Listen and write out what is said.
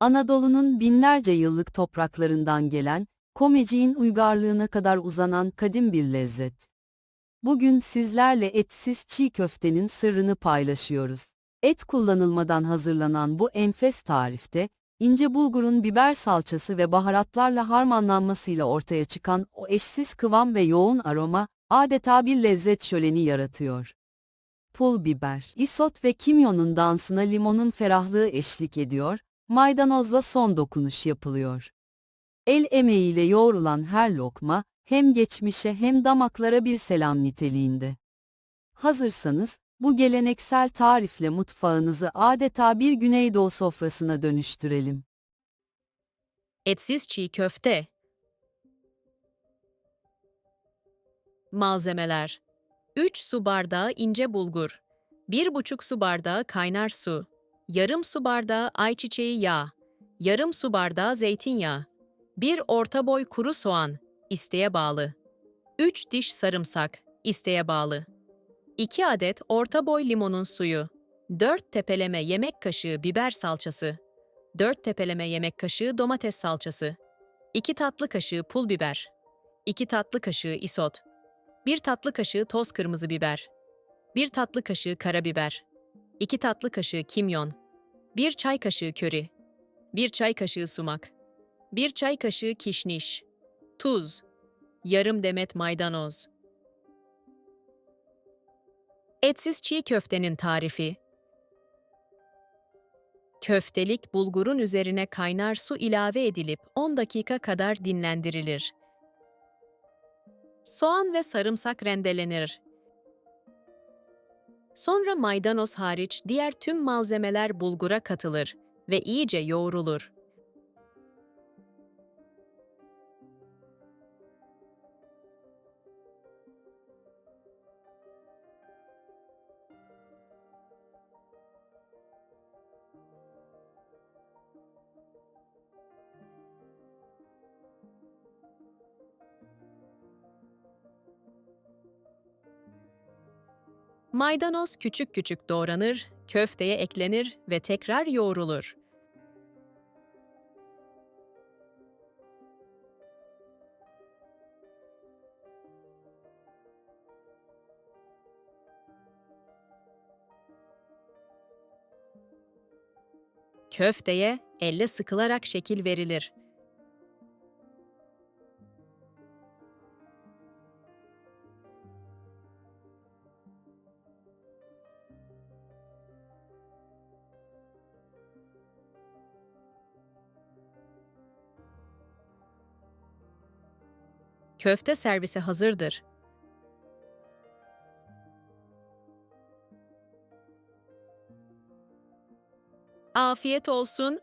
Anadolu'nun binlerce yıllık topraklarından gelen, komeciğin uygarlığına kadar uzanan kadim bir lezzet. Bugün sizlerle etsiz çiğ köftenin sırrını paylaşıyoruz. Et kullanılmadan hazırlanan bu enfes tarifte, ince bulgurun biber salçası ve baharatlarla harmanlanmasıyla ortaya çıkan o eşsiz kıvam ve yoğun aroma, adeta bir lezzet şöleni yaratıyor. Pul biber, isot ve kimyonun dansına limonun ferahlığı eşlik ediyor, maydanozla son dokunuş yapılıyor. El emeğiyle yoğrulan her lokma, hem geçmişe hem damaklara bir selam niteliğinde. Hazırsanız, bu geleneksel tarifle mutfağınızı adeta bir Güneydoğu sofrasına dönüştürelim. Etsiz çiğ köfte. Malzemeler 3 su bardağı ince bulgur, 1,5 su bardağı kaynar su, yarım su bardağı ayçiçeği yağı, yarım su bardağı zeytinyağı, 1 orta boy kuru soğan, isteğe bağlı, 3 diş sarımsak, isteğe bağlı, 2 adet orta boy limonun suyu, 4 tepeleme yemek kaşığı biber salçası, 4 tepeleme yemek kaşığı domates salçası, 2 tatlı kaşığı pul biber, 2 tatlı kaşığı isot, 1 tatlı kaşığı toz kırmızı biber, 1 tatlı kaşığı karabiber, 2 tatlı kaşığı kimyon, 1 çay kaşığı köri, 1 çay kaşığı sumak, 1 çay kaşığı kişniş, tuz, yarım demet maydanoz. Etsiz çiğ köftenin tarifi Köftelik bulgurun üzerine kaynar su ilave edilip 10 dakika kadar dinlendirilir. Soğan ve sarımsak rendelenir. Sonra maydanoz hariç diğer tüm malzemeler bulgura katılır ve iyice yoğrulur. Maydanoz küçük küçük doğranır, köfteye eklenir ve tekrar yoğrulur. Köfteye elle sıkılarak şekil verilir. Köfte servisi hazırdır. Afiyet olsun.